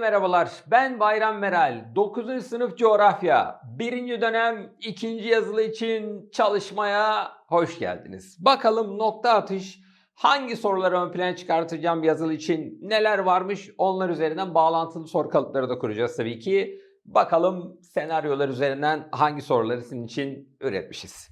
merhabalar. Ben Bayram Meral. 9. sınıf coğrafya. 1. dönem 2. yazılı için çalışmaya hoş geldiniz. Bakalım nokta atış hangi soruları ön plana çıkartacağım yazılı için neler varmış onlar üzerinden bağlantılı soru kalıpları da kuracağız tabii ki. Bakalım senaryolar üzerinden hangi soruları sizin için üretmişiz.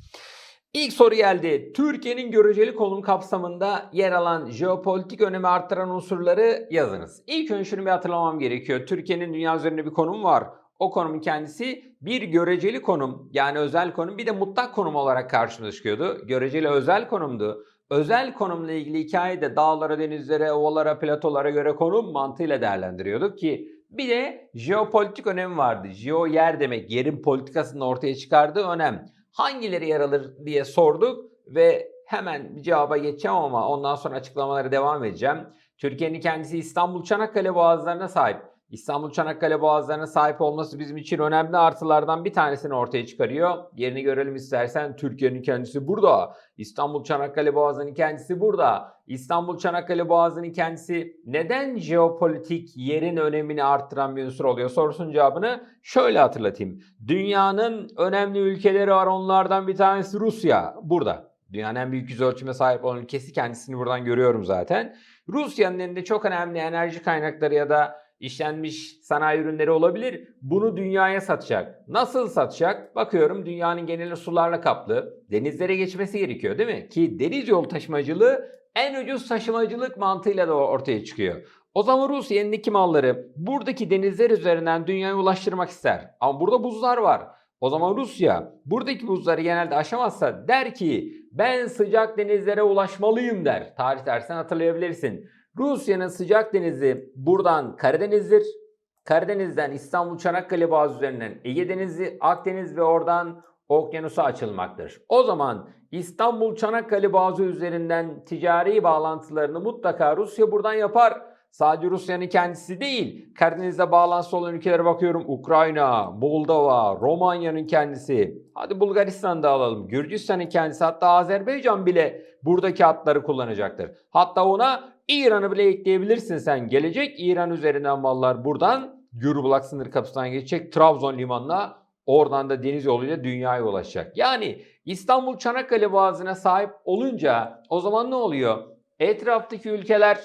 İlk soru geldi. Türkiye'nin göreceli konum kapsamında yer alan jeopolitik önemi arttıran unsurları yazınız. İlk önce şunu bir hatırlamam gerekiyor. Türkiye'nin dünya üzerinde bir konum var. O konumun kendisi bir göreceli konum yani özel konum bir de mutlak konum olarak karşımıza çıkıyordu. Göreceli özel konumdu. Özel konumla ilgili hikayede dağlara, denizlere, ovalara, platolara göre konum mantığıyla değerlendiriyorduk ki bir de jeopolitik önemi vardı. Jeo yer demek, yerin politikasının ortaya çıkardığı önem hangileri yer alır diye sorduk ve hemen bir cevaba geçeceğim ama ondan sonra açıklamalara devam edeceğim. Türkiye'nin kendisi İstanbul Çanakkale boğazlarına sahip. İstanbul Çanakkale boğazlarına sahip olması bizim için önemli artılardan bir tanesini ortaya çıkarıyor. Yerini görelim istersen Türkiye'nin kendisi burada. İstanbul Çanakkale boğazının kendisi burada. İstanbul Çanakkale boğazının kendisi neden jeopolitik yerin önemini arttıran bir unsur oluyor sorusunun cevabını şöyle hatırlatayım. Dünyanın önemli ülkeleri var onlardan bir tanesi Rusya burada. Dünyanın en büyük yüz ölçüme sahip olan ülkesi kendisini buradan görüyorum zaten. Rusya'nın elinde çok önemli enerji kaynakları ya da işlenmiş sanayi ürünleri olabilir. Bunu dünyaya satacak. Nasıl satacak? Bakıyorum dünyanın geneli sularla kaplı. Denizlere geçmesi gerekiyor değil mi? Ki deniz yol taşımacılığı en ucuz taşımacılık mantığıyla da ortaya çıkıyor. O zaman Rusya elindeki malları buradaki denizler üzerinden dünyaya ulaştırmak ister. Ama burada buzlar var. O zaman Rusya buradaki buzları genelde aşamazsa der ki ben sıcak denizlere ulaşmalıyım der. Tarih dersinden hatırlayabilirsin. Rusya'nın sıcak denizi buradan Karadeniz'dir. Karadeniz'den İstanbul Çanakkale Boğazı üzerinden Ege Denizi, Akdeniz ve oradan okyanusa açılmaktır. O zaman İstanbul Çanakkale Boğazı üzerinden ticari bağlantılarını mutlaka Rusya buradan yapar. Sadece Rusya'nın kendisi değil, Karadeniz'de bağlantısı olan ülkelere bakıyorum. Ukrayna, Moldova, Romanya'nın kendisi. Hadi Bulgaristan'da alalım. Gürcistan'ın kendisi hatta Azerbaycan bile buradaki hatları kullanacaktır. Hatta ona İran'ı bile ekleyebilirsin sen. Gelecek İran üzerinden mallar buradan Gürülbulak sınır kapısından geçecek Trabzon limanına oradan da deniz yoluyla dünyaya ulaşacak. Yani İstanbul Çanakkale Boğazı'na sahip olunca o zaman ne oluyor? Etraftaki ülkeler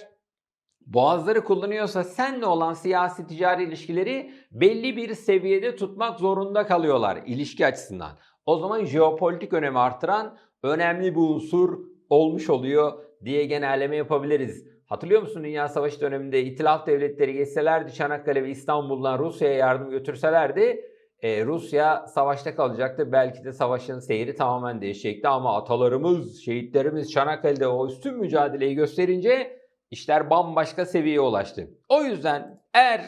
boğazları kullanıyorsa senle olan siyasi ticari ilişkileri belli bir seviyede tutmak zorunda kalıyorlar ilişki açısından. O zaman jeopolitik önemi artıran önemli bir unsur olmuş oluyor diye genelleme yapabiliriz. Hatırlıyor musun Dünya Savaşı döneminde İtilaf devletleri geçselerdi Çanakkale ve İstanbul'dan Rusya'ya yardım götürselerdi e, Rusya savaşta kalacaktı. Belki de savaşın seyri tamamen değişecekti ama atalarımız, şehitlerimiz Çanakkale'de o üstün mücadeleyi gösterince işler bambaşka seviyeye ulaştı. O yüzden eğer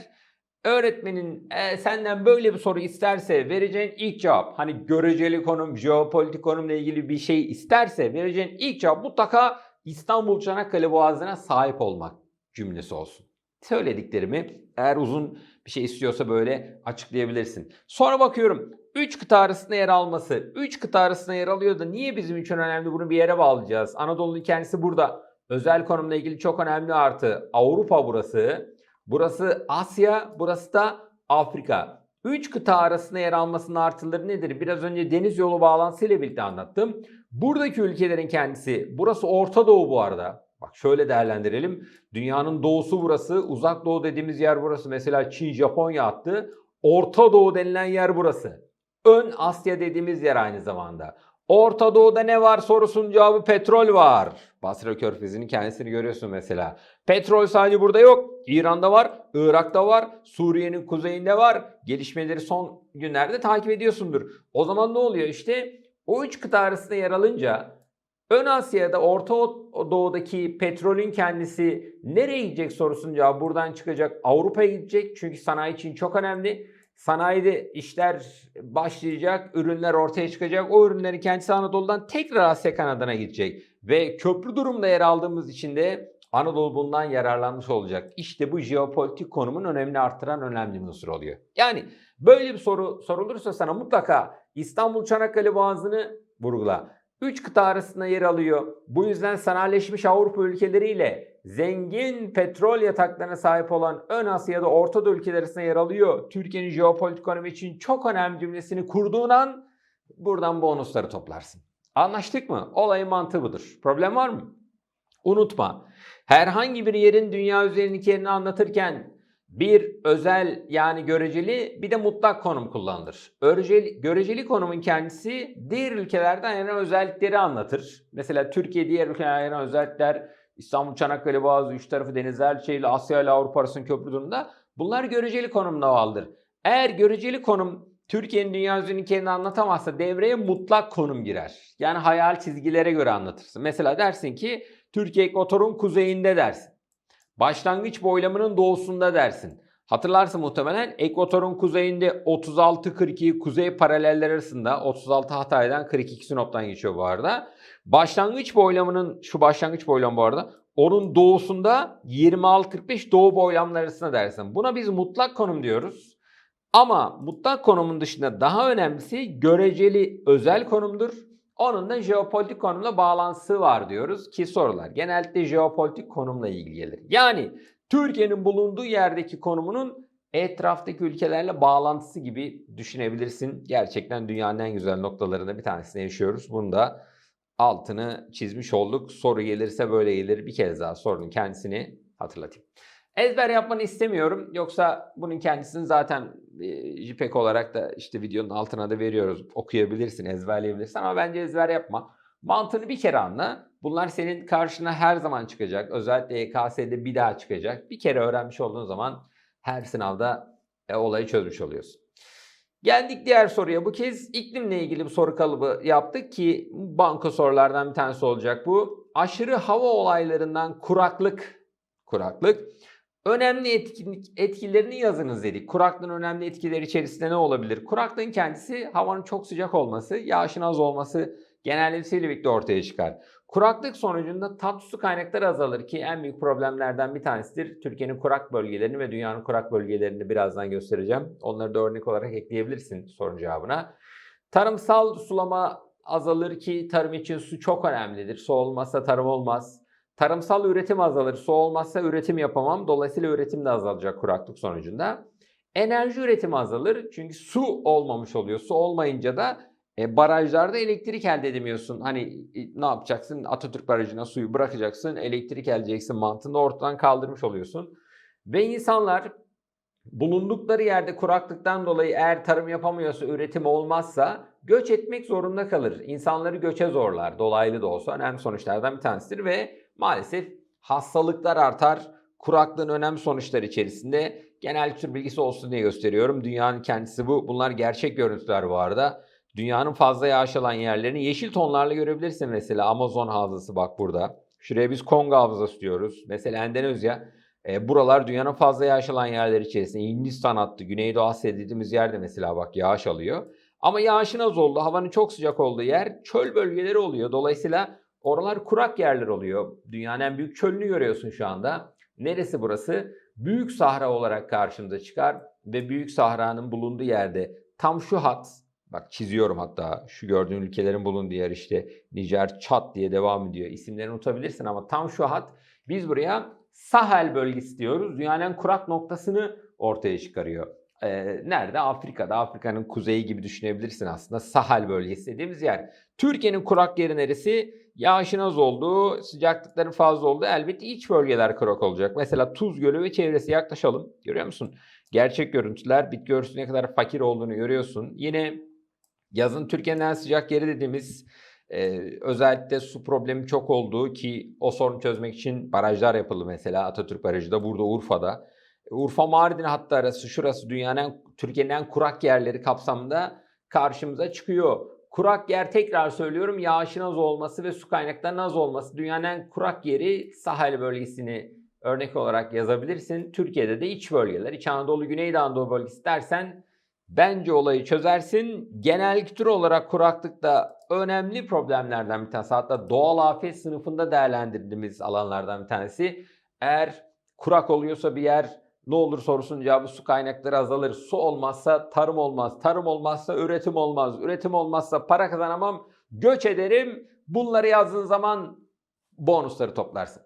öğretmenin e, senden böyle bir soru isterse vereceğin ilk cevap hani göreceli konum, jeopolitik konumla ilgili bir şey isterse vereceğin ilk cevap mutlaka İstanbul Çanakkale Boğazı'na sahip olmak cümlesi olsun. Söylediklerimi eğer uzun bir şey istiyorsa böyle açıklayabilirsin. Sonra bakıyorum 3 kıta arasında yer alması. 3 kıta arasında yer alıyor da niye bizim için önemli bunu bir yere bağlayacağız? Anadolu'nun kendisi burada. Özel konumla ilgili çok önemli artı. Avrupa burası. Burası Asya, burası da Afrika. 3 kıta arasında yer almasının artıları nedir? Biraz önce deniz yolu bağlantısıyla birlikte anlattım. Buradaki ülkelerin kendisi, burası Orta Doğu bu arada. Bak şöyle değerlendirelim. Dünyanın doğusu burası, uzak doğu dediğimiz yer burası. Mesela Çin, Japonya attı. Orta Doğu denilen yer burası. Ön Asya dediğimiz yer aynı zamanda. Orta Doğu'da ne var sorusunun cevabı petrol var. Basra Körfezi'nin kendisini görüyorsun mesela. Petrol sadece burada yok. İran'da var, Irak'ta var, Suriye'nin kuzeyinde var. Gelişmeleri son günlerde takip ediyorsundur. O zaman ne oluyor işte? O üç kıta arasında yer alınca Ön Asya'da Orta Doğu'daki petrolün kendisi nereye gidecek sorusunun cevabı buradan çıkacak. Avrupa'ya gidecek çünkü sanayi için çok önemli. Sanayide işler başlayacak, ürünler ortaya çıkacak. O ürünlerin kendisi Anadolu'dan tekrar Asya kanadına gidecek. Ve köprü durumda yer aldığımız için de Anadolu bundan yararlanmış olacak. İşte bu jeopolitik konumun önemini arttıran önemli bir unsur oluyor. Yani böyle bir soru sorulursa sana mutlaka İstanbul Çanakkale Boğazı'nı vurgula. Üç kıta arasında yer alıyor. Bu yüzden sanayileşmiş Avrupa ülkeleriyle zengin petrol yataklarına sahip olan ön Asya'da Orta Doğu ülkeleri arasında yer alıyor. Türkiye'nin jeopolitik önemi için çok önemli cümlesini kurduğun an buradan bonusları toplarsın. Anlaştık mı? Olayın mantığı budur. Problem var mı? Unutma. Herhangi bir yerin dünya üzerindeki yerini anlatırken bir özel yani göreceli bir de mutlak konum kullanılır. Göreceli, göreceli konumun kendisi diğer ülkelerden ayıran özellikleri anlatır. Mesela Türkiye diğer ülkelerden ayıran özellikler İstanbul, Çanakkale Boğazı, üç tarafı denizler şeyle Asya ile Avrupa arasında köprü durumunda bunlar göreceli konumuna bağlıdır. Eğer göreceli konum Türkiye'nin dünya üzerindeki yerini anlatamazsa devreye mutlak konum girer. Yani hayal çizgilere göre anlatırsın. Mesela dersin ki Türkiye ekvatorun kuzeyinde dersin. Başlangıç boylamının doğusunda dersin. Hatırlarsın muhtemelen ekvatorun kuzeyinde 36-42 kuzey paraleller arasında 36 Hatay'dan 42 Sinop'tan geçiyor bu arada. Başlangıç boylamının şu başlangıç boylam bu arada onun doğusunda 26-45 doğu boylamları arasında dersin. Buna biz mutlak konum diyoruz. Ama mutlak konumun dışında daha önemlisi göreceli özel konumdur. Onun da jeopolitik konumla bağlantısı var diyoruz ki sorular genellikle jeopolitik konumla ilgili gelir. Yani Türkiye'nin bulunduğu yerdeki konumunun etraftaki ülkelerle bağlantısı gibi düşünebilirsin. Gerçekten dünyanın en güzel noktalarında bir tanesini yaşıyoruz. Bunu da altını çizmiş olduk. Soru gelirse böyle gelir. Bir kez daha sorunun kendisini hatırlatayım. Ezber yapmanı istemiyorum. Yoksa bunun kendisini zaten e, JPEG olarak da işte videonun altına da veriyoruz. Okuyabilirsin, ezberleyebilirsin ama bence ezber yapma. Mantığını bir kere anla. Bunlar senin karşına her zaman çıkacak. Özellikle YKS'de bir daha çıkacak. Bir kere öğrenmiş olduğun zaman her sınavda e, olayı çözmüş oluyorsun. Geldik diğer soruya. Bu kez iklimle ilgili bir soru kalıbı yaptık ki banka sorulardan bir tanesi olacak bu. Aşırı hava olaylarından kuraklık, kuraklık Önemli etkinlik, etkilerini yazınız dedik. Kuraklığın önemli etkileri içerisinde ne olabilir? Kuraklığın kendisi havanın çok sıcak olması, yağışın az olması genellemesiyle birlikte ortaya çıkar. Kuraklık sonucunda tatlı su kaynakları azalır ki en büyük problemlerden bir tanesidir. Türkiye'nin kurak bölgelerini ve dünyanın kurak bölgelerini birazdan göstereceğim. Onları da örnek olarak ekleyebilirsin sorun cevabına. Tarımsal sulama azalır ki tarım için su çok önemlidir. Su olmazsa tarım olmaz. Tarımsal üretim azalır. Su olmazsa üretim yapamam. Dolayısıyla üretim de azalacak kuraklık sonucunda. Enerji üretimi azalır. Çünkü su olmamış oluyor. Su olmayınca da e, barajlarda elektrik elde edemiyorsun. Hani e, ne yapacaksın? Atatürk Barajı'na suyu bırakacaksın. Elektrik elde edeceksin mantığını ortadan kaldırmış oluyorsun. Ve insanlar bulundukları yerde kuraklıktan dolayı eğer tarım yapamıyorsa, üretim olmazsa göç etmek zorunda kalır. İnsanları göçe zorlar. Dolaylı da olsa önemli sonuçlardan bir tanesidir ve maalesef hastalıklar artar. Kuraklığın önemli sonuçları içerisinde genel kültür bilgisi olsun diye gösteriyorum. Dünyanın kendisi bu. Bunlar gerçek görüntüler bu arada. Dünyanın fazla yağış alan yerlerini yeşil tonlarla görebilirsin mesela. Amazon havzası bak burada. Şuraya biz Kongo havzası diyoruz. Mesela Endonezya. E, buralar dünyanın fazla yağış alan yerleri içerisinde. Hindistan hattı, Güneydoğu Asya dediğimiz yerde mesela bak yağış alıyor. Ama yağışın az olduğu, havanın çok sıcak olduğu yer çöl bölgeleri oluyor. Dolayısıyla Oralar kurak yerler oluyor. Dünyanın en büyük çölünü görüyorsun şu anda. Neresi burası? Büyük Sahra olarak karşımıza çıkar ve Büyük Sahra'nın bulunduğu yerde tam şu hat, bak çiziyorum hatta şu gördüğün ülkelerin bulunduğu yer işte Nijer, Çat diye devam ediyor. İsimlerini unutabilirsin ama tam şu hat biz buraya Sahel bölgesi diyoruz. Dünyanın kurak noktasını ortaya çıkarıyor. Ee, nerede? Afrika'da. Afrika'nın kuzeyi gibi düşünebilirsin aslında. Sahel bölgesi dediğimiz yer. Türkiye'nin kurak yeri neresi? Yağışın az olduğu, sıcaklıkların fazla olduğu elbette iç bölgeler kurak olacak. Mesela Tuz Gölü ve çevresi yaklaşalım. Görüyor musun? Gerçek görüntüler, bitki örtüsü ne kadar fakir olduğunu görüyorsun. Yine yazın Türkiye'nin en sıcak yeri dediğimiz e, özellikle su problemi çok olduğu ki o sorunu çözmek için barajlar yapıldı mesela Atatürk Barajı da burada Urfa'da. Urfa Mardin hatta arası şurası dünyanın Türkiye'nin en kurak yerleri kapsamında karşımıza çıkıyor. Kurak yer tekrar söylüyorum yağışın az olması ve su kaynaklarının az olması. Dünyanın en kurak yeri Sahel bölgesini örnek olarak yazabilirsin. Türkiye'de de iç bölgeler, İç Anadolu, Güneydoğu Anadolu bölgesi dersen bence olayı çözersin. Genel kültür olarak kuraklık da önemli problemlerden bir tanesi. Hatta doğal afet sınıfında değerlendirdiğimiz alanlardan bir tanesi. Eğer kurak oluyorsa bir yer ne olur sorusunun cevabı su kaynakları azalır. Su olmazsa tarım olmaz. Tarım olmazsa üretim olmaz. Üretim olmazsa para kazanamam. Göç ederim. Bunları yazdığın zaman bonusları toplarsın.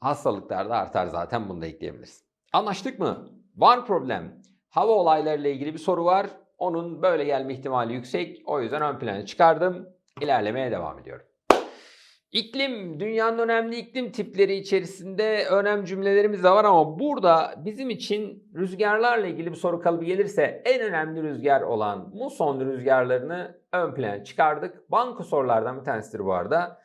Hastalıklar da artar zaten bunu da ekleyebilirsin. Anlaştık mı? Var problem. Hava olaylarıyla ilgili bir soru var. Onun böyle gelme ihtimali yüksek. O yüzden ön plana çıkardım. İlerlemeye devam ediyorum. İklim, dünyanın önemli iklim tipleri içerisinde önemli cümlelerimiz de var ama burada bizim için rüzgarlarla ilgili bir soru kalıbı gelirse en önemli rüzgar olan muson rüzgarlarını ön plana çıkardık. Banko sorulardan bir tanesidir bu arada.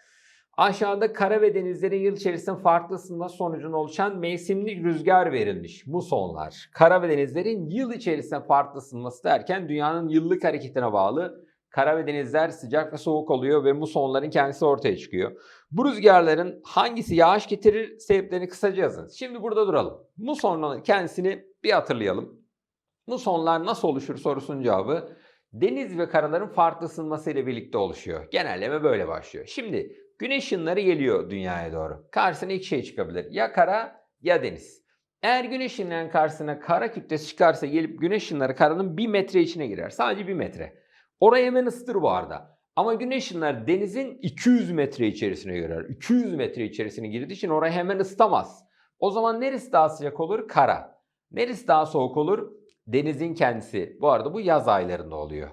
Aşağıda kara ve denizlerin yıl içerisinde farklı ısınma sonucunda oluşan mevsimlik rüzgar verilmiş musonlar. Kara ve denizlerin yıl içerisinde farklı ısınması derken dünyanın yıllık hareketine bağlı kara ve denizler sıcak ve soğuk oluyor ve musonların kendisi ortaya çıkıyor. Bu rüzgarların hangisi yağış getirir sebeplerini kısaca yazın. Şimdi burada duralım. Musonların kendisini bir hatırlayalım. Musonlar nasıl oluşur sorusunun cevabı deniz ve karaların farklı ısınması ile birlikte oluşuyor. Genelleme böyle başlıyor. Şimdi güneş ışınları geliyor dünyaya doğru. Karşısına iki şey çıkabilir. Ya kara ya deniz. Eğer güneş ışınlarının karşısına kara kütlesi çıkarsa gelip güneş ışınları karanın bir metre içine girer. Sadece bir metre. Orayı hemen ısıtır bu arada. Ama güneş ışınları denizin 200 metre içerisine girer. 200 metre içerisine girdiği için orayı hemen ısıtamaz. O zaman neresi daha sıcak olur? Kara. Neresi daha soğuk olur? Denizin kendisi. Bu arada bu yaz aylarında oluyor.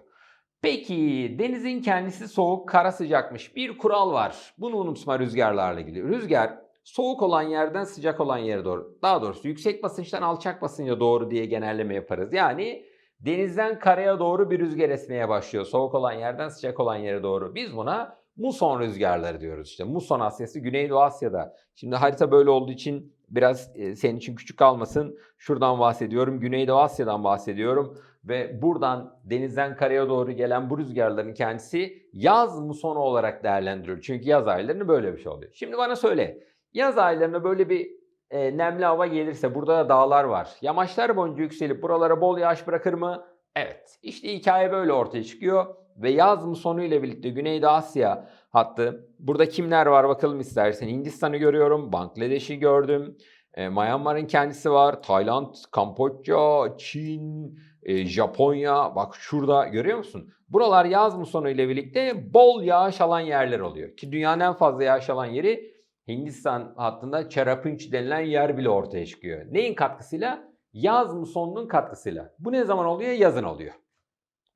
Peki denizin kendisi soğuk, kara sıcakmış. Bir kural var. Bunu unutma rüzgarlarla ilgili. Rüzgar soğuk olan yerden sıcak olan yere doğru. Daha doğrusu yüksek basınçtan alçak basınca doğru diye genelleme yaparız. Yani denizden karaya doğru bir rüzgar esmeye başlıyor. Soğuk olan yerden sıcak olan yere doğru. Biz buna muson rüzgarları diyoruz işte. Muson Asyası Güneydoğu Asya'da. Şimdi harita böyle olduğu için biraz e, senin için küçük kalmasın. Şuradan bahsediyorum. Güneydoğu Asya'dan bahsediyorum. Ve buradan denizden karaya doğru gelen bu rüzgarların kendisi yaz musonu olarak değerlendiriliyor. Çünkü yaz aylarında böyle bir şey oluyor. Şimdi bana söyle. Yaz aylarında böyle bir e, nemli hava gelirse burada da dağlar var. Yamaçlar boyunca yükselip buralara bol yağış bırakır mı? Evet. İşte hikaye böyle ortaya çıkıyor. Ve yaz musonu ile birlikte Güneydoğu Asya hattı. Burada kimler var bakalım istersen. Hindistan'ı görüyorum. Bangladeş'i gördüm. E, Myanmar'ın kendisi var. Tayland, Kamboçya, Çin, e, Japonya. Bak şurada görüyor musun? Buralar yaz musonu ile birlikte bol yağış alan yerler oluyor. Ki dünyanın en fazla yağış alan yeri Hindistan hattında Cherrapunchi denilen yer bile ortaya çıkıyor. Neyin katkısıyla? Yaz musonunun katkısıyla. Bu ne zaman oluyor? Yazın oluyor.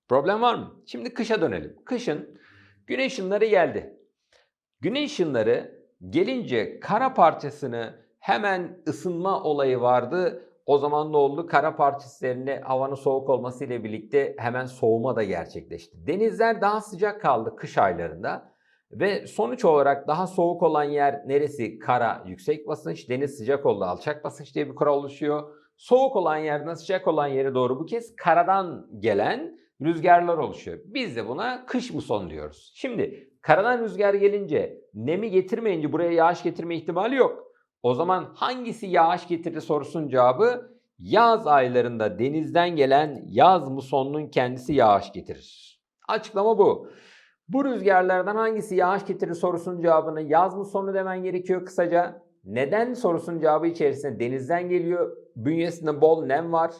Problem var mı? Şimdi kışa dönelim. Kışın güneş ışınları geldi. Güneş ışınları gelince kara parçasını hemen ısınma olayı vardı. O zaman ne oldu? Kara parçaslarında havanın soğuk olması ile birlikte hemen soğuma da gerçekleşti. Denizler daha sıcak kaldı kış aylarında. Ve sonuç olarak daha soğuk olan yer neresi? Kara yüksek basınç, deniz sıcak oldu alçak basınç diye bir kural oluşuyor. Soğuk olan yerden sıcak olan yere doğru bu kez karadan gelen rüzgarlar oluşuyor. Biz de buna kış muson diyoruz. Şimdi karadan rüzgar gelince nemi getirmeyince buraya yağış getirme ihtimali yok. O zaman hangisi yağış getirir sorusunun cevabı yaz aylarında denizden gelen yaz musonunun kendisi yağış getirir. Açıklama bu. Bu rüzgarlardan hangisi yağış getirir sorusunun cevabını yaz musonu demen gerekiyor kısaca. Neden sorusunun cevabı içerisinde denizden geliyor. Bünyesinde bol nem var.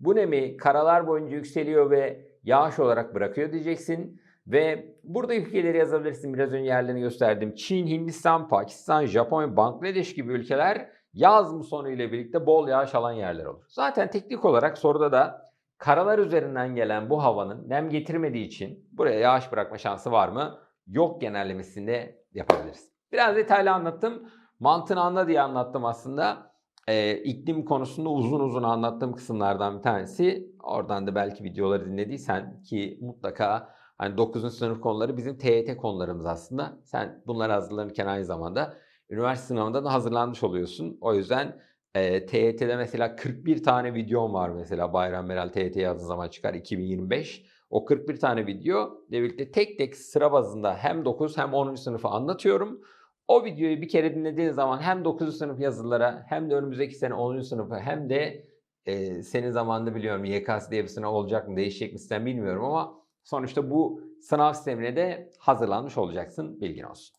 Bu nemi karalar boyunca yükseliyor ve yağış olarak bırakıyor diyeceksin. Ve burada ülkeleri yazabilirsin. Biraz önce yerlerini gösterdim. Çin, Hindistan, Pakistan, Japonya, Bangladeş gibi ülkeler yaz musonu ile birlikte bol yağış alan yerler olur. Zaten teknik olarak soruda da karalar üzerinden gelen bu havanın nem getirmediği için buraya yağış bırakma şansı var mı? Yok genellemesinde yapabiliriz. Biraz detaylı anlattım. Mantığını anla diye anlattım aslında. Ee, iklim konusunda uzun uzun anlattığım kısımlardan bir tanesi. Oradan da belki videoları dinlediysen ki mutlaka hani 9. sınıf konuları bizim TYT konularımız aslında. Sen bunları hazırlanırken aynı zamanda üniversite sınavında da hazırlanmış oluyorsun. O yüzden e, TYT'de mesela 41 tane videom var mesela Bayram Meral TYT yazdığı zaman çıkar 2025. O 41 tane video ile birlikte tek tek sıra bazında hem 9 hem 10. sınıfı anlatıyorum. O videoyu bir kere dinlediğin zaman hem 9. sınıf yazılara hem de önümüzdeki sene 10. sınıfı hem de e, senin zamanında biliyorum YKS diye bir sınav olacak mı değişecek mi sistem bilmiyorum ama sonuçta bu sınav sistemine de hazırlanmış olacaksın bilgin olsun.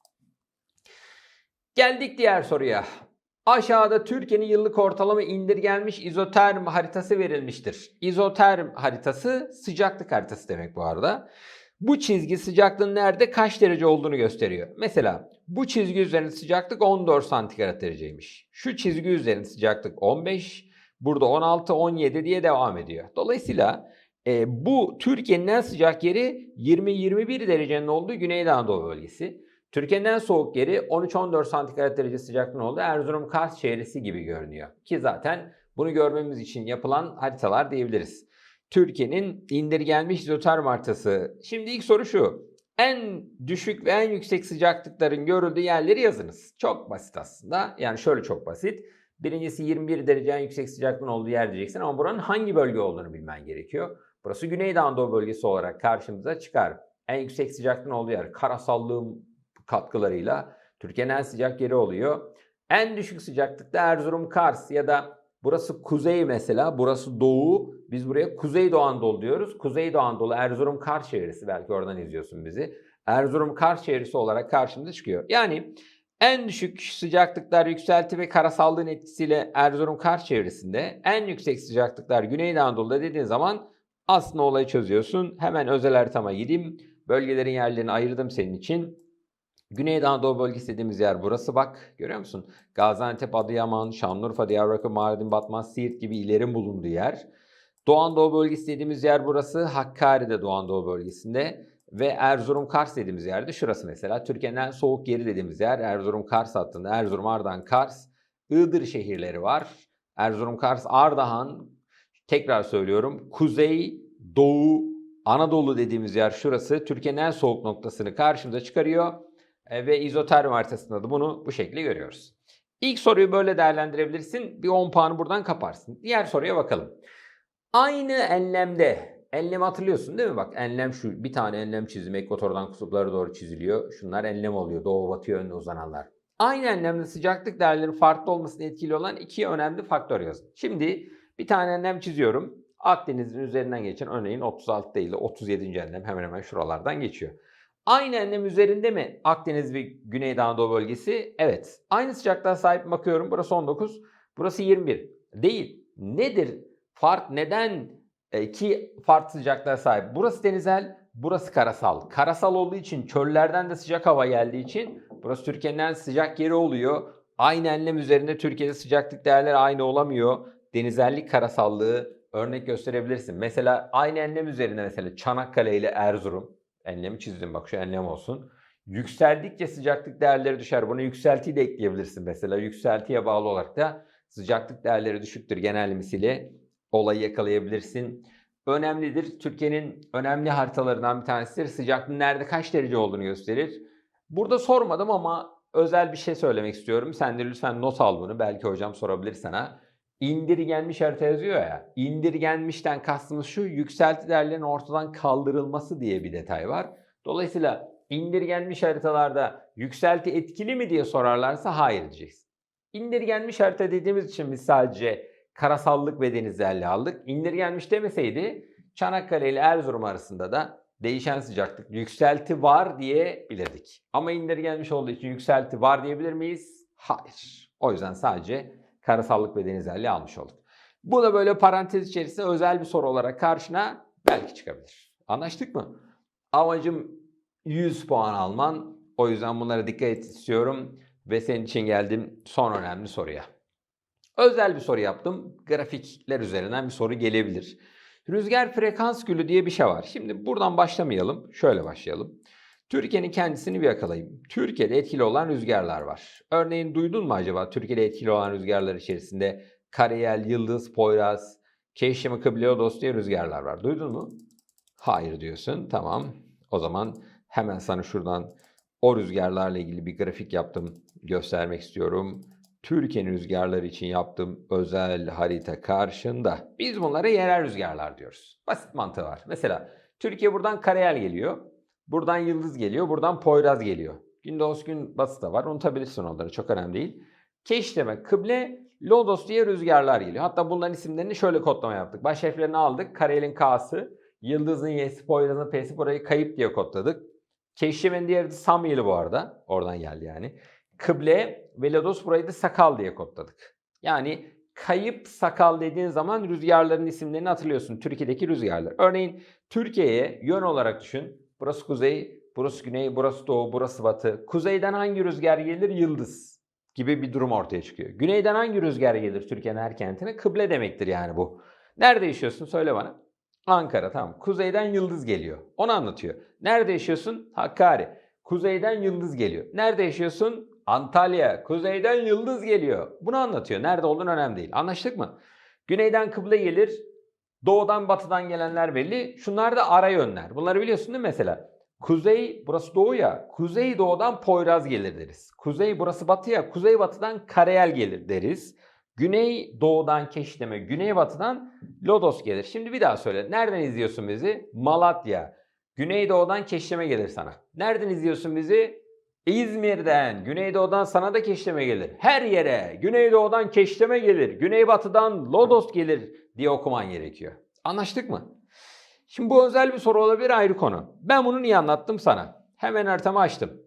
Geldik diğer soruya. Aşağıda Türkiye'nin yıllık ortalama indirgenmiş izoterm haritası verilmiştir. İzoterm haritası sıcaklık haritası demek bu arada. Bu çizgi sıcaklığın nerede kaç derece olduğunu gösteriyor. Mesela bu çizgi üzerinde sıcaklık 14 santigrat dereceymiş. Şu çizgi üzerinde sıcaklık 15, burada 16, 17 diye devam ediyor. Dolayısıyla e, bu Türkiye'nin en sıcak yeri 20-21 derecenin olduğu Güneydoğu Anadolu bölgesi. Türkiye'nin en soğuk yeri 13-14 santigrat derece sıcaklığın olduğu Erzurum Kars çevresi gibi görünüyor. Ki zaten bunu görmemiz için yapılan haritalar diyebiliriz. Türkiye'nin indirgenmiş izoterm haritası. Şimdi ilk soru şu. En düşük ve en yüksek sıcaklıkların görüldüğü yerleri yazınız. Çok basit aslında. Yani şöyle çok basit. Birincisi 21 derece en yüksek sıcaklığın olduğu yer diyeceksin ama buranın hangi bölge olduğunu bilmen gerekiyor. Burası Güneydoğu Anadolu bölgesi olarak karşımıza çıkar. En yüksek sıcaklığın olduğu yer karasallığın katkılarıyla Türkiye'nin en sıcak yeri oluyor. En düşük sıcaklıkta Erzurum, Kars ya da burası kuzey mesela, burası doğu. Biz buraya Kuzeydoğu Anadolu diyoruz. Kuzeydoğu Anadolu, Erzurum, Kars çevresi belki oradan izliyorsun bizi. Erzurum, Kars çevresi olarak karşımıza çıkıyor. Yani en düşük sıcaklıklar yükselti ve karasallığın etkisiyle Erzurum, Kars çevresinde, en yüksek sıcaklıklar Güneydoğu Anadolu'da dediğin zaman aslında olayı çözüyorsun. Hemen özel haritama gideyim. Bölgelerin yerlerini ayırdım senin için. Güneydoğu Anadolu bölgesi dediğimiz yer burası bak. Görüyor musun? Gaziantep, Adıyaman, Şanlıurfa, Diyarbakır, Mardin, Batman, Siirt gibi illerin bulunduğu yer. Doğu Anadolu bölgesi dediğimiz yer burası. Hakkari'de Doğu Anadolu bölgesinde. Ve Erzurum, Kars dediğimiz yerde şurası mesela. Türkiye'nin en soğuk yeri dediğimiz yer Erzurum, Kars hattında. Erzurum, Ardahan, Kars, Iğdır şehirleri var. Erzurum, Kars, Ardahan, tekrar söylüyorum. Kuzey, Doğu, Anadolu dediğimiz yer şurası. Türkiye'nin en soğuk noktasını karşımıza çıkarıyor. E, ve izoterm haritasında da bunu bu şekilde görüyoruz. İlk soruyu böyle değerlendirebilirsin. Bir 10 puanı buradan kaparsın. Diğer soruya bakalım. Aynı enlemde, enlem hatırlıyorsun değil mi? Bak enlem şu, bir tane enlem çizim ekvatordan kutuplara doğru çiziliyor. Şunlar enlem oluyor, doğu batı yönüne uzananlar. Aynı enlemde sıcaklık değerlerinin farklı olmasına etkili olan iki önemli faktör yazın. Şimdi bir tane enlem çiziyorum. Akdeniz'in üzerinden geçen örneğin 36 değil de 37. enlem hemen hemen şuralardan geçiyor. Aynı enlem üzerinde mi Akdeniz ve Güneydoğu Anadolu bölgesi? Evet. Aynı sıcaklığa sahip bakıyorum. Burası 19, burası 21. Değil. Nedir? Fark neden iki farklı sıcaklığa sahip? Burası denizel, burası karasal. Karasal olduğu için çöllerden de sıcak hava geldiği için burası Türkiye'nin en sıcak yeri oluyor. Aynı enlem üzerinde Türkiye'de sıcaklık değerleri aynı olamıyor. Denizellik karasallığı örnek gösterebilirsin. Mesela aynı enlem üzerinde mesela Çanakkale ile Erzurum Enlemi çizdim bak şu enlem olsun. Yükseldikçe sıcaklık değerleri düşer. Buna yükseltiyi de ekleyebilirsin mesela. Yükseltiye bağlı olarak da sıcaklık değerleri düşüktür genel misili. Olayı yakalayabilirsin. Önemlidir. Türkiye'nin önemli haritalarından bir tanesidir. Sıcaklığın nerede kaç derece olduğunu gösterir. Burada sormadım ama özel bir şey söylemek istiyorum. Sen de lütfen not al bunu. Belki hocam sorabilir sana. İndirgenmiş harita yazıyor ya. İndirgenmişten kastımız şu yükselti değerlerinin ortadan kaldırılması diye bir detay var. Dolayısıyla indirgenmiş haritalarda yükselti etkili mi diye sorarlarsa hayır diyeceksin. İndirgenmiş harita dediğimiz için biz sadece karasallık ve denizlerle aldık. İndirgenmiş demeseydi Çanakkale ile Erzurum arasında da değişen sıcaklık yükselti var diyebilirdik. Ama indirgenmiş olduğu için yükselti var diyebilir miyiz? Hayır. O yüzden sadece karasallık ve denizlerliği almış olduk. Bu da böyle parantez içerisinde özel bir soru olarak karşına belki çıkabilir. Anlaştık mı? Amacım 100 puan alman. O yüzden bunlara dikkat et istiyorum. Ve senin için geldim son önemli soruya. Özel bir soru yaptım. Grafikler üzerinden bir soru gelebilir. Rüzgar frekans gülü diye bir şey var. Şimdi buradan başlamayalım. Şöyle başlayalım. Türkiye'nin kendisini bir yakalayayım. Türkiye'de etkili olan rüzgarlar var. Örneğin duydun mu acaba Türkiye'de etkili olan rüzgarlar içerisinde Karayel, Yıldız, Poyraz, Keşimi, Kıbleodos diye rüzgarlar var. Duydun mu? Hayır diyorsun. Tamam. O zaman hemen sana şuradan o rüzgarlarla ilgili bir grafik yaptım. Göstermek istiyorum. Türkiye'nin rüzgarları için yaptığım özel harita karşında. Biz bunlara yerel rüzgarlar diyoruz. Basit mantığı var. Mesela Türkiye buradan Karayel geliyor. Buradan Yıldız geliyor, buradan Poyraz geliyor. Gündoğuz gün batı da var. Unutabilirsin onları. Çok önemli değil. Keşleme, kıble, Lodos diye rüzgarlar geliyor. Hatta bunların isimlerini şöyle kodlama yaptık. Baş harflerini aldık. Karayel'in K'sı, Yıldız'ın Y'si, Poyraz'ın P'si burayı kayıp diye kodladık. Keşleme'nin diğeri Samyeli bu arada. Oradan geldi yani. Kıble ve Lodos burayı da Sakal diye kodladık. Yani kayıp sakal dediğin zaman rüzgarların isimlerini hatırlıyorsun. Türkiye'deki rüzgarlar. Örneğin Türkiye'ye yön olarak düşün. Burası kuzey, burası güney, burası doğu, burası batı. Kuzeyden hangi rüzgar gelir? Yıldız gibi bir durum ortaya çıkıyor. Güneyden hangi rüzgar gelir Türkiye'nin her kentine? Kıble demektir yani bu. Nerede yaşıyorsun? Söyle bana. Ankara tamam. Kuzeyden yıldız geliyor. Onu anlatıyor. Nerede yaşıyorsun? Hakkari. Kuzeyden yıldız geliyor. Nerede yaşıyorsun? Antalya. Kuzeyden yıldız geliyor. Bunu anlatıyor. Nerede olduğun önemli değil. Anlaştık mı? Güneyden kıble gelir. Doğudan batıdan gelenler belli. Şunlar da ara yönler. Bunları biliyorsun değil mi mesela? Kuzey burası doğu ya. Kuzey doğudan Poyraz gelir deriz. Kuzey burası batı ya. Kuzey batıdan Karayel gelir deriz. Güney doğudan Keşleme, güney batıdan Lodos gelir. Şimdi bir daha söyle. Nereden izliyorsun bizi? Malatya. Güneydoğudan Keşleme gelir sana. Nereden izliyorsun bizi? İzmir'den. Güneydoğudan sana da Keşleme gelir. Her yere Güneydoğudan Keşleme gelir. Güneybatıdan Lodos gelir diye okuman gerekiyor. Anlaştık mı? Şimdi bu özel bir soru olabilir ayrı konu. Ben bunu niye anlattım sana? Hemen haritamı açtım.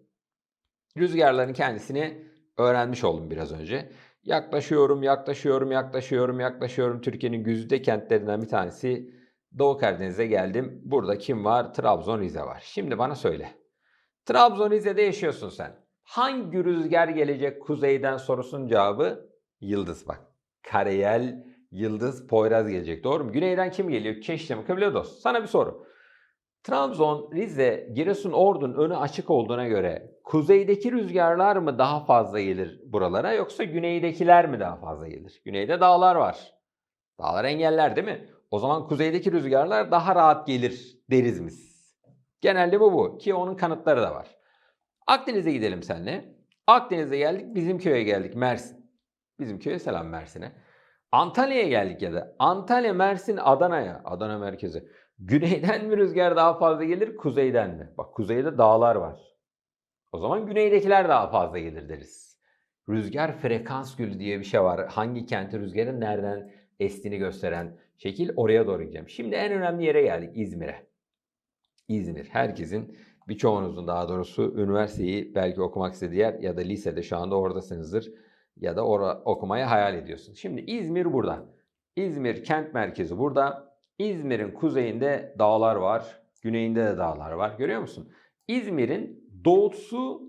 Rüzgarların kendisini öğrenmiş oldum biraz önce. Yaklaşıyorum, yaklaşıyorum, yaklaşıyorum, yaklaşıyorum. Türkiye'nin güzide kentlerinden bir tanesi Doğu Karadeniz'e geldim. Burada kim var? Trabzon, Rize var. Şimdi bana söyle. Trabzon, Rize'de yaşıyorsun sen. Hangi rüzgar gelecek kuzeyden sorusunun cevabı yıldız bak. Karayel, yıldız, Poyraz gelecek. Doğru mu? Güneyden kim geliyor? Keştem, Kıbledos. Sana bir soru. Trabzon, Rize, Giresun, Ordu'nun önü açık olduğuna göre kuzeydeki rüzgarlar mı daha fazla gelir buralara yoksa güneydekiler mi daha fazla gelir? Güneyde dağlar var. Dağlar engeller değil mi? O zaman kuzeydeki rüzgarlar daha rahat gelir deriz biz. Genelde bu bu ki onun kanıtları da var. Akdeniz'e gidelim seninle. Akdeniz'e geldik bizim köye geldik Mersin. Bizim köye selam Mersin'e. Antalya'ya geldik ya da Antalya, Mersin, Adana'ya, Adana merkezi. Güneyden mi rüzgar daha fazla gelir, kuzeyden mi? Bak kuzeyde dağlar var. O zaman güneydekiler daha fazla gelir deriz. Rüzgar frekans gülü diye bir şey var. Hangi kenti rüzgarın nereden estiğini gösteren şekil oraya doğru gideceğim. Şimdi en önemli yere geldik İzmir'e. İzmir. Herkesin birçoğunuzun daha doğrusu üniversiteyi belki okumak istediği yer ya da lisede şu anda oradasınızdır ya da orada okumaya hayal ediyorsun. Şimdi İzmir burada. İzmir kent merkezi burada. İzmir'in kuzeyinde dağlar var. Güneyinde de dağlar var. Görüyor musun? İzmir'in doğusu,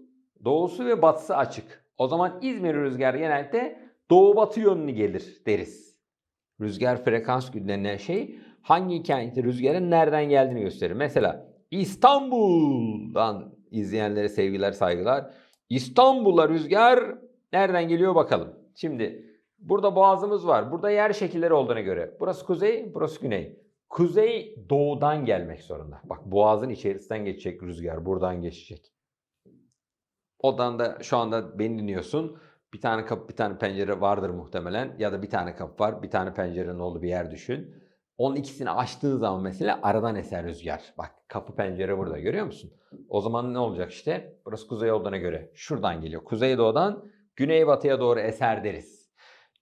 doğusu ve batısı açık. O zaman İzmir rüzgarı genellikle doğu batı yönlü gelir deriz. Rüzgar frekans denilen şey hangi kenti rüzgarın nereden geldiğini gösterir. Mesela İstanbul'dan izleyenlere sevgiler saygılar. İstanbul'a rüzgar nereden geliyor bakalım. Şimdi burada boğazımız var. Burada yer şekilleri olduğuna göre. Burası kuzey, burası güney. Kuzey doğudan gelmek zorunda. Bak boğazın içerisinden geçecek rüzgar. Buradan geçecek. Odan da şu anda beni dinliyorsun. Bir tane kapı, bir tane pencere vardır muhtemelen. Ya da bir tane kapı var, bir tane pencerenin olduğu bir yer düşün. Onun ikisini açtığın zaman mesela aradan eser rüzgar. Bak kapı pencere burada görüyor musun? O zaman ne olacak işte? Burası kuzey olduğuna göre. Şuradan geliyor. Kuzeydoğudan güneybatıya doğru eser deriz.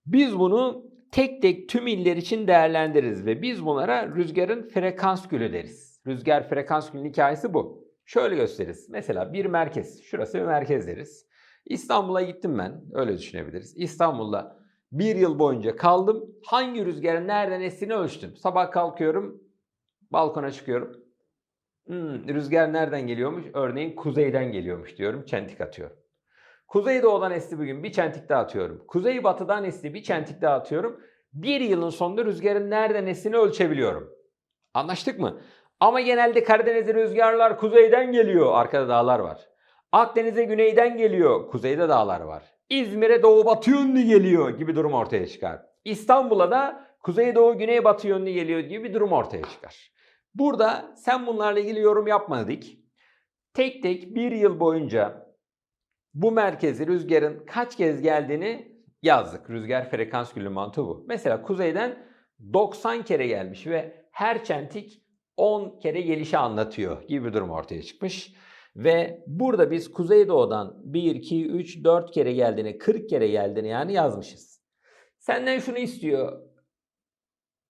Biz bunu tek tek tüm iller için değerlendiririz ve biz bunlara rüzgarın frekans gülü deriz. Rüzgar frekans gülünün hikayesi bu. Şöyle gösteririz. Mesela bir merkez. Şurası bir merkez deriz. İstanbul'a gittim ben. Öyle düşünebiliriz. İstanbul'da bir yıl boyunca kaldım. Hangi rüzgarın nereden estiğini ölçtüm. Sabah kalkıyorum. Balkona çıkıyorum. Hmm, rüzgar nereden geliyormuş? Örneğin kuzeyden geliyormuş diyorum. Çentik atıyorum. Kuzeydoğudan esti bugün bir çentik daha atıyorum. Kuzeybatıdan esti bir çentik daha atıyorum. Bir yılın sonunda rüzgarın nereden estiğini ölçebiliyorum. Anlaştık mı? Ama genelde Karadeniz'de rüzgarlar kuzeyden geliyor. Arkada dağlar var. Akdeniz'e güneyden geliyor. Kuzeyde dağlar var. İzmir'e doğu batı yönlü geliyor gibi durum ortaya çıkar. İstanbul'a da kuzeydoğu güneybatı yönlü geliyor gibi bir durum ortaya çıkar. Burada sen bunlarla ilgili yorum yapmadık. Tek tek bir yıl boyunca bu merkezi rüzgarın kaç kez geldiğini yazdık. Rüzgar frekans gülü mantığı bu. Mesela kuzeyden 90 kere gelmiş ve her çentik 10 kere gelişi anlatıyor gibi bir durum ortaya çıkmış. Ve burada biz Kuzeydoğu'dan 1, 2, 3, 4 kere geldiğini, 40 kere geldiğini yani yazmışız. Senden şunu istiyor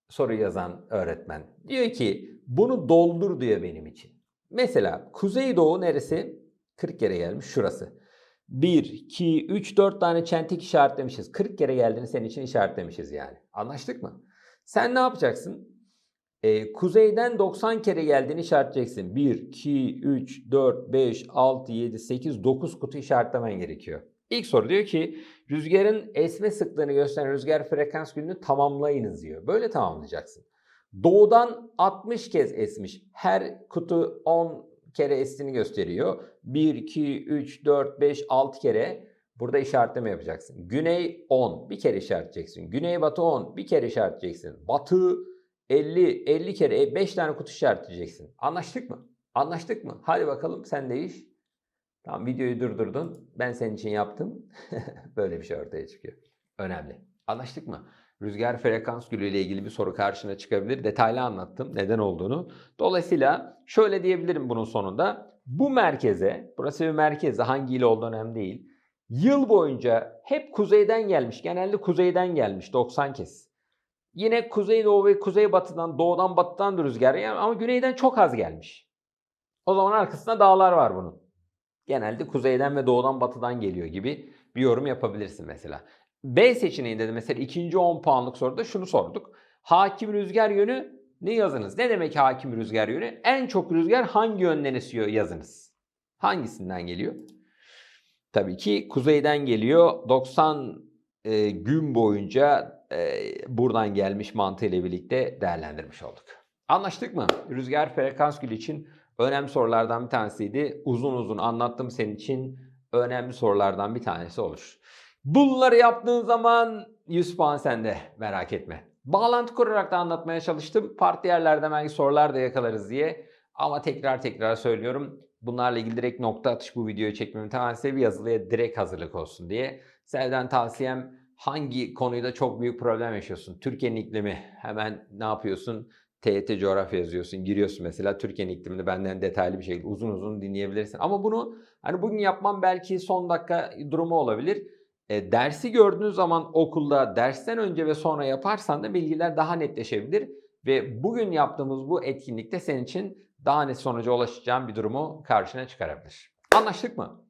soru yazan öğretmen. Diyor ki bunu doldur diyor benim için. Mesela Kuzeydoğu neresi? 40 kere gelmiş şurası. 1, 2, 3, 4 tane çentik işaretlemişiz. 40 kere geldiğini senin için işaretlemişiz yani. Anlaştık mı? Sen ne yapacaksın? Ee, kuzeyden 90 kere geldiğini işaretleyeceksin. 1, 2, 3, 4, 5, 6, 7, 8, 9 kutu işaretlemen gerekiyor. İlk soru diyor ki rüzgarın esme sıklığını gösteren rüzgar frekans gününü tamamlayınız diyor. Böyle tamamlayacaksın. Doğudan 60 kez esmiş. Her kutu 10 kere estiğini gösteriyor. 1, 2, 3, 4, 5, 6 kere burada işaretleme yapacaksın. Güney 10 bir kere işaretleyeceksin. Güneybatı 10 bir kere işaretleyeceksin. Batı 50 50 kere 5 tane kutu işaretleyeceksin. Anlaştık mı? Anlaştık mı? Hadi bakalım sen de iş. Tamam videoyu durdurdun. Ben senin için yaptım. Böyle bir şey ortaya çıkıyor. Önemli. Anlaştık mı? Rüzgar frekans gülü ile ilgili bir soru karşına çıkabilir. Detaylı anlattım neden olduğunu. Dolayısıyla şöyle diyebilirim bunun sonunda. Bu merkeze, burası bir merkeze hangi il olduğu önemli değil. Yıl boyunca hep kuzeyden gelmiş. Genelde kuzeyden gelmiş 90 kez. Yine kuzeydoğu ve kuzeybatıdan, doğudan batıdan da rüzgar yani ama güneyden çok az gelmiş. O zaman arkasında dağlar var bunun. Genelde kuzeyden ve doğudan batıdan geliyor gibi bir yorum yapabilirsin mesela. B seçeneğinde de mesela ikinci 10 puanlık soruda şunu sorduk. Hakim rüzgar yönü ne yazınız? Ne demek hakim rüzgar yönü? En çok rüzgar hangi yönden esiyor yazınız? Hangisinden geliyor? Tabii ki kuzeyden geliyor. 90 e, gün boyunca e, buradan gelmiş mantığıyla birlikte değerlendirmiş olduk. Anlaştık mı? Rüzgar frekans gülü için önemli sorulardan bir tanesiydi. Uzun uzun anlattım senin için. Önemli sorulardan bir tanesi olur. Bunları yaptığın zaman 100 puan sende merak etme. Bağlantı kurarak da anlatmaya çalıştım. Farklı yerlerden belki sorular da yakalarız diye. Ama tekrar tekrar söylüyorum. Bunlarla ilgili direkt nokta atış bu videoyu çekmemin temel sebebi yazılıya direkt hazırlık olsun diye. Sevden tavsiyem hangi konuda çok büyük problem yaşıyorsun? Türkiye'nin iklimi hemen ne yapıyorsun? TYT coğrafya yazıyorsun, giriyorsun mesela Türkiye'nin iklimini benden detaylı bir şekilde uzun uzun dinleyebilirsin. Ama bunu hani bugün yapmam belki son dakika durumu olabilir. E, dersi gördüğünüz zaman okulda dersten önce ve sonra yaparsan da bilgiler daha netleşebilir ve bugün yaptığımız bu etkinlikte senin için daha net sonuca ulaşacağın bir durumu karşına çıkarabilir. Anlaştık mı?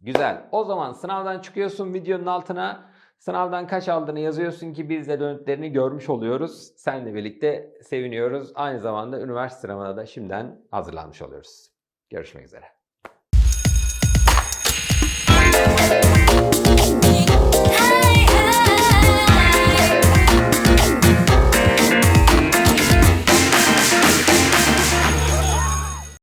Güzel. O zaman sınavdan çıkıyorsun videonun altına. Sınavdan kaç aldığını yazıyorsun ki biz de dönütlerini görmüş oluyoruz. Seninle birlikte seviniyoruz. Aynı zamanda üniversite sınavına da şimdiden hazırlanmış oluyoruz. Görüşmek üzere.